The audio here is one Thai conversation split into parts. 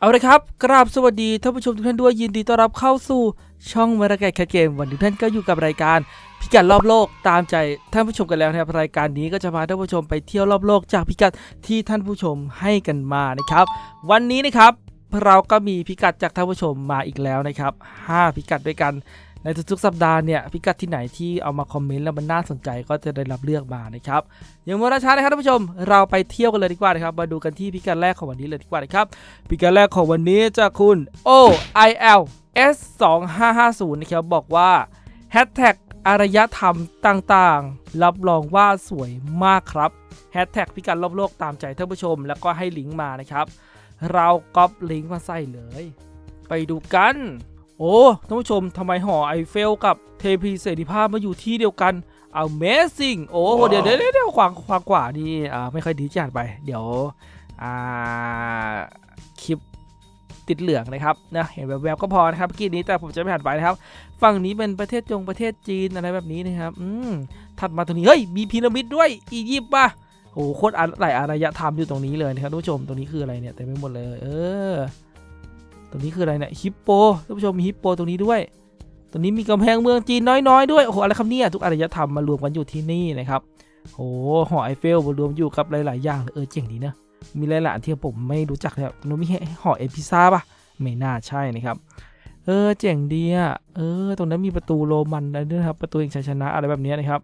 เอาเลยครับกราบสวัสดีท่านผู้ชมทุกท่านด้วยยินดีต้อนรับเข้าสู่ช่องวรแกแคทเกมวันนี้ท่านก็อยู่กับรายการพิกัดรอบโลกตามใจท่านผู้ชมกันแล้วนะครับรายการนี้ก็จะพาท่านผู้ชมไปเที่ยวรอบโลกจากพิกัดที่ท่านผู้ชมให้กันมานะครับ วันนี้นะครับเราก็มีพิกัดจากท่านผู้ชมมาอีกแล้วนะครับ 5 พิกัดด้วยกัน ในทุกๆสัปดาห์เนี่ยพิกัดที่ไหนที่เอามาคอมเมนต์แล้วมันน่าสนใจก็จะได้รับเลือกมานะครับอย่างเมื่อราช้านะครับท่านผู้ชม เราไปเที่ยวกันเลยดีกว่านะครับมาดูกันที่พิกัดแรกของวันนี้เลยดีกว่านะครับพิกัดแรกของวันนี้จากคุณ O I L S 2 5 5 0นะครับบอกว่าแฮชแท็กอารยธรรมต่างๆ รับรองว่าสวยมากครับแฮชแท็กพิกัดรอบโลกตามใจท่านผู้ชม แล้วก็ให้ลิงก์มานะครับ เราก๊อปลิงก์มาใส่เลย ไปดูกัน โอ้ท่านผู้ชมทำไมหอไอเฟลกับเทพีเสรีภาพมาอยู่ที่เดียวกัน Amazing โอ้เดี๋ยวเดี๋ยวเดี๋ยวความความกว่านี่อ่าไม่ค่อยดีจัดไป เดี๋ยวอ่าคลิปติดเหลืองนะครับนะเห็นแวบๆก็พอนะครับกี้นี้แต่ผมจะไม่หันไปนะครับ ฝั่งนี้เป็นประเทศจงประเทศจีนอะไรแบบนี้นะครับอืมถัดมาตรงนี้เฮ้ยมีพีระมิดด้วยอียิปต์ป่ะโอ้โหโคตรอะหลายอารยธรรมอยู่ตรงนี้เลยนะครับท่านผู้ชมตรงนี้คืออะไรเนี่ยเต็มไปหมดเลย เออ ตรงนี้คืออะไรเนี่ยฮิปโปท่านผู้ชมมีฮิปโปตรงนี้ด้วยตรงนี้มีกำแพงเมืองจีนน้อยๆด้วยโอ้โหอะไรครับเนี่ยทุกอารยธรรมมารวมกันอยู่ที่นี่นะครับโอ้โหหอไอเฟลมารวมอยู่กับหลายๆอย่างเลยเออเจ๋งดีเนอะมีหลายๆที่ผมไม่รู้จักเลยครับตรงนู้นมีหอเอพิซ่าป่ะไม่น่าใช่นะครับเออเจ๋งดีอะเออ ตรงนั้นมีประตูโรมันอะไรด้วยนะครับ ประตูแห่งชัยชนะอะไรแบบนี้นะครับ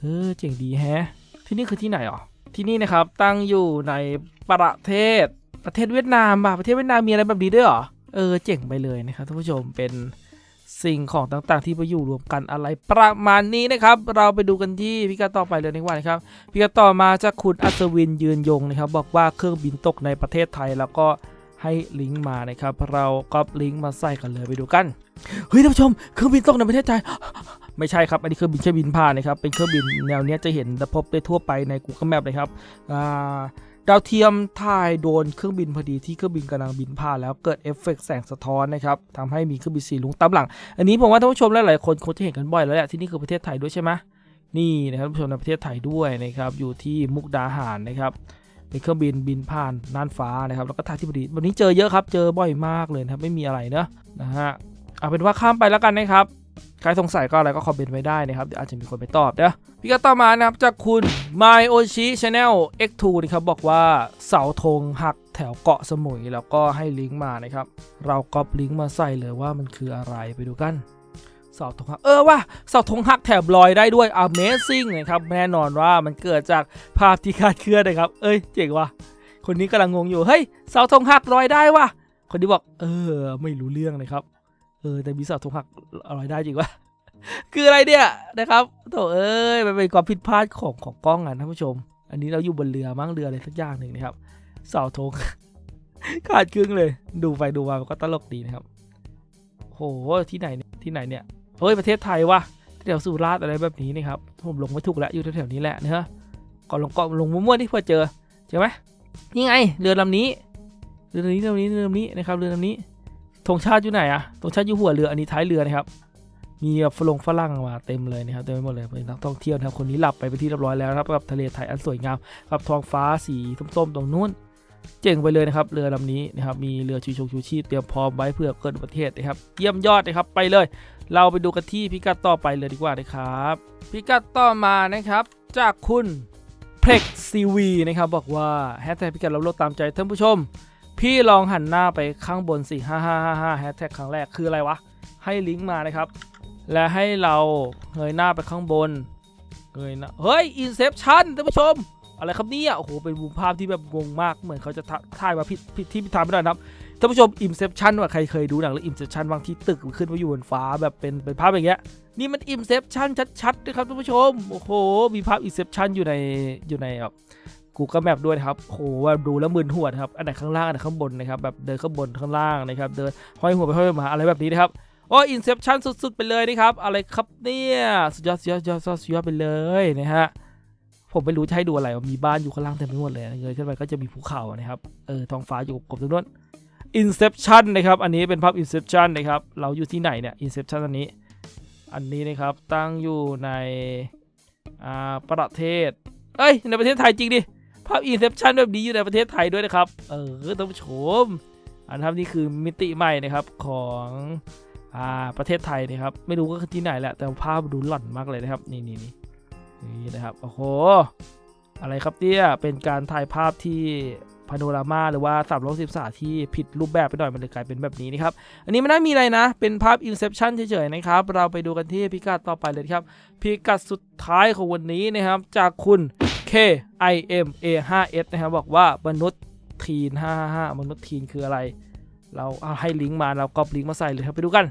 เออเจ๋งดีแฮะ ที่นี่คือที่ไหนอ๋อที่นี่นะครับตั้งอยู่ในประเทศ ประเทศเวียดนามป่ะประเทศเวียดนามมีอะไรแบบนี้ด้วยเหรอ เออเจ๋งไปเลยนะครับท่านผู้ชมเป็นสิ่งของต่างๆ ที่มาอยู่รวมกันอะไรประมาณนี้นะครับ เราไปดูกันที่พิกัดต่อไปเลยดีกว่านะครับพิกัดต่อมาจากคุณอัศวินยืนยงนะครับ บอกว่าเครื่องบินตกในประเทศไทยแล้วก็ให้ลิงก์มานะครับ เราก็ลิงก์มาใส่กันเลยไปดูกันเฮ้ยท่านผู้ชมเครื่องบินตกในประเทศไทยไม่ใช่ครับ อันนี้เครื่องบินแค่บินผ่านนะครับ เป็นเครื่องบินแนวเนี้ยจะเห็นพบได้ทั่วไปใน Google Map เลยครับอ่า ดาวเทียมถ่ายโดนเครื่องบินพอดีที่เครื่องบินกำลังบินผ่านแล้วเกิดเอฟเฟกต์แสงสะท้อนนะครับทำให้มีเครื่องบินสีลุงตามหลัง อันนี้ผมว่าท่านผู้ชมหลายๆคนคงจะเห็นกันบ่อยแล้วแหละที่นี่คือประเทศไทยด้วยใช่ไหมนี่นะครับท่านผู้ชมในประเทศไทยด้วยนะครับอยู่ที่มุกดาหารนะครับเป็นเครื่องบินบินผ่านน่านฟ้านะครับแล้วก็ท่าที่พอดีวันนี้เจอเยอะครับเจอบ่อยมากเลยนะครับไม่มีอะไรเนอะนะฮะเอาเป็นว่าข้ามไปแล้วกันนะครับ ใครสงสัยก็อะไรก็คอมเมนต์ไว้ได้นะครับเดี๋ยวอาจจะมีคนไปตอบเด้อพี่ก็ต่อมานะครับจากคุณ My Oshi Channel X2 นะครับบอกว่าเสาธงหักแถวเกาะสมุยแล้วก็ให้ลิงก์มานะครับ เราก๊อปลิงก์มาใส่เลยว่ามันคืออะไรไปดูกันเสาธงหักเออว่าเสาธงหักแถบลอยได้ด้วย Amazing นะครับแน่นอนว่ามันเกิดจากภาพที่คาดเคลื่อนนะครับ เอ้ยเจ๋งว่ะคนนี้กำลังงงอยู่เฮ้ยเสาธงหักลอยได้ว่ะคนนี้บอกเออไม่รู้เรื่องเลยครับ เออแต่มีเสาธงหักลอยได้จริงวะคืออะไรเนี่ยนะครับโถเอ้ยมันเป็นความผิดพลาดของของกล้องอะท่านผู้ชม อันนี้เราอยู่บนเรือมั้งเรืออะไรสักอย่างหนึ่งนะครับเสาธงขาดครึ่งเลย ดูไปดูมาก็ตลกดีนะครับโหที่ไหนเนี่ยที่ไหนเนี่ยเฮ้ยประเทศไทยวะแถวสุราษฎร์อะไรแบบนี้นะครับผมลงไม่ถูกแล้วอยู่แถวๆนี้แหละนะฮะก่อนลงก็ลงมั่วๆที่เพื่อเจอเจอไหมนี่ไงเรือลำนี้เรือลำนี้เรือลำนี้เรือลำนี้นะครับเรือลำนี้ ธงชาติอยู่ไหนอะธงชาติอยู่หัวเรืออันนี้ท้ายเรือนะครับ มีฝรั่งฝรั่งมาเต็มเลยนะครับเต็มไปหมดเลยเป็นนักท่องเที่ยวนะครับคนนี้หลับไปเป็นที่เรียบร้อยแล้วครับกับทะเลไทยอันสวยงามกับท้องฟ้าสีส้มๆตรงนู้นเจ๋งไปเลยนะครับเรือลำนี้นะครับมีเรือชูชงชูชีพเตรียมพร้อมไว้เพื่อเกิดอุบัติเหตุนะครับ เยี่ยมยอดนะครับไปเลย เราไปดูกันที่พิกัดต่อไปเลยดีกว่านะครับพิกัดต่อมานะครับจากคุณเพล็กซีวีนะครับบอกว่าแฮชแท็กพิกัดเราโลดตามใจท่านผู้ชม พี่ลองหันหน้าไปข้างบนสิฮ่าฮ่าฮ่าฮ่าแฮชแท็กครั้งแรกคืออะไรวะ ให้ลิงก์มานะครับ และให้เราเงยหน้าไปข้างบนเงยหน้าเฮ้ยอินเซปชันท่านผู้ชม อะไรครับเนี่ยโอ้โหเป็นมุมภาพที่แบบงงมากเหมือนเขาจะถ่ายมาผิดผิดที่ผิดทางไม่ได้นะครับท่านผู้ชม Inception ว่าใครเคยดูหนังเรื่อง Inception บางที่ตึกขึ้นมาอยู่บนฟ้าแบบเป็นเป็นภาพอย่างเงี้ยนี่มัน Inception ชัดๆนะครับท่านผู้ชมโอ้โหมีภาพ Inception อยู่ในอยู่ในแบบ Google Map ด้วยนะครับโหว่าดูแล้วมึนหัวนะครับ อันไหนข้างล่างอันไหนข้างบนนะครับ แบบเดินข้างบนข้างล่างนะครับ เดินห้อยหัวไปห้อยมาอะไรแบบนี้นะครับ โอ้ Inception สุดๆ ไปเลยนะครับ อะไรครับเนี่ย สุดยอดสุดยอดสุดยอดสุดยอดไปเลยนะฮะ ผมไม่รู้จะให้ดูอะไร มีบ้านอยู่ข้างล่างเต็มไปหมดเลยเงยขึ้นไปก็จะมีภูเขานะครับ เออ ท้องฟ้าอยู่กบตรงนู้น Inception นนะครับ อันนี้เป็นภาพ Inception นนะครับ เราอยู่ที่ไหนเนี่ย Inception อันนี้ อันนี้นะครับ ตั้งอยู่ใน อ่า ประเทศ เอ้ย ในประเทศไทยจริงดิ ภาพ Inception แบบนี้อยู่ในประเทศไทยด้วยนะครับ เออท่านผู้ชม อันนะครับนี่คือมิติใหม่นะครับของอ่าประเทศไทยนะครับ ไม่รู้ว่าที่ไหนแหละ แต่ภาพดูหล่อนมากเลยนะครับ นี่นี่นี่นี่นะครับโอ้โหอะไรครับเนี่ยเป็นการถ่ายภาพที่พาโนรามาหรือว่า3ามร้อยสิบสาที่ผิดรูปแบบไปหน่อยมันเลยกลายเป็นแบบนี้นะครับ อันนี้ไม่ได้มีอะไรนะ เป็นภาพ Inception เฉยๆนะครับ เราไปดูกันที่พิกัดต่อไปเลยครับ พิกัดสุดท้ายของวันนี้นะครับ จากคุณ K I M A 5 S นะครับบอกว่ามนุษย์ทีน 555 มนุษย์ทีนคืออะไร เราเอาให้ลิงก์มาเราก็ลิงก์มาใส่เลยครับไปดูกัน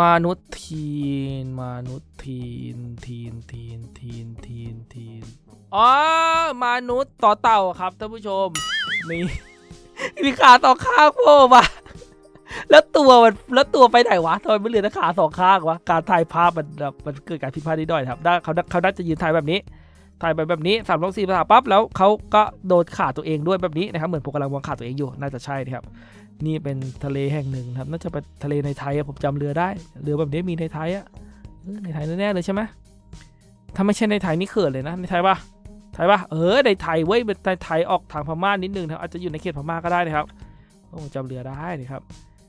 มนุษย์ทีนมนุษย์ทีนทีนทีนทีนทีนทีนอ๋อมนุษย์ต่อเต่าครับท่านผู้ชมมีมีขาต่อข้างโผล่มาแล้วตัวมันแล้วตัวไปไหนวะทำไมไม่เหลือแต่ขาสองข้างวะการถ่ายภาพมันมันเกิดการผิดพลาดนิดหน่อยครับเขาเขาน่าจะยืนถ่ายแบบนี้ ถ่ายไปแบบนี้สามร้อสี่ภาษาปั๊บแล้วเขาก็โดนขาตัวเองด้วยแบบนี้นะครับเหมือนผมกำลังมองขาตัวเองอยู่น่าจะใช่นะครับนี่เป็นทะเลแห่งหนึ่งครับน่าจะเป็นทะเลในไทยผมจำเรือได้เรือแบบนี้มีในไทยอะในไทยแน่เลยใช่ไหมถ้าไม่ใช่ในไทยนี่เขินเลยนะในไทยปะไทยปะเออในไทยเว้ยเป็นในไทยออกทางพม่านิดนึงนะอาจจะอยู่ในเขตพม่าก็ได้นะครับโอ้จำเรือได้นะครับ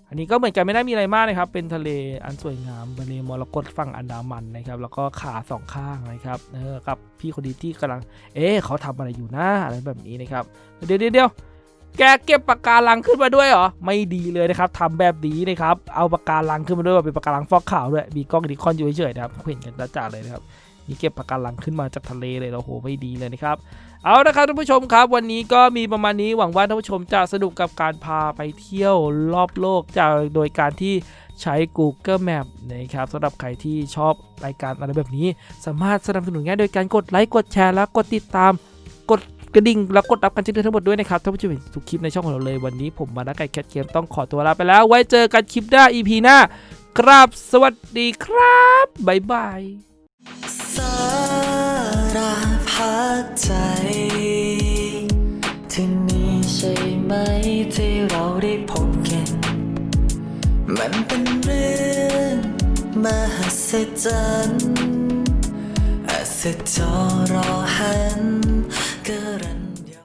อันนี้ก็เหมือนกันไม่ได้มีอะไรมากนะครับ เป็นทะเลอันสวยงามทะเลมรกตฝั่งอันดามันนะครับ แล้วก็ขาสองข้างนะครับเออกับพี่คนดีที่กำลัง เอ๊ะเขาทำอะไรอยู่นะอะไรแบบนี้นะครับ เดี๋ยวเดี๋ยวแกเก็บปากการังขึ้นมาด้วยเหรอ ไม่ดีเลยนะครับทำแบบนี้นะครับ เอาปากการังขึ้นมาด้วยเป็นปากการังฟอกขาวด้วย มีกล้องดิคอนอยู่เฉยๆนะครับ เห็นกันจ้าเลยนะครับ นี่เก็บปาการังขึ้นมาจากทะเลเลยโอ้โหไม่ดีเลยนะครับ เอาละครับท่านผู้ชมครับ วันนี้ก็มีประมาณนี้หวังว่าท่านผู้ชมจะสนุกกับการพาไปเที่ยวรอบโลกจากโดยการที่ใช้ Google Map นะครับสำหรับใครที่ชอบรายการอะไรแบบนี้ สามารถสนับสนุนง่ายโดยการกดไลค์กดแชร์และกดติดตามกดกระดิ่งแล้วกดรับการแจ้งเตือนทั้งหมดด้วยนะครับท่านผู้ชมเห็นทุกคลิปในช่องของเราเลยวันนี้ผมมานักไก่แคทเกมต้องขอตัวลาไปแล้ว ไว้เจอกันคลิปหน้า EP หน้ากราบสวัสดีครับ บ๊ายบายารพัดใจ ที่นี่ใช่ไหมที่เราได้พบกัน มันเป็นเรื่องมหัศจรรย์อัศจรรย์รอหันการัน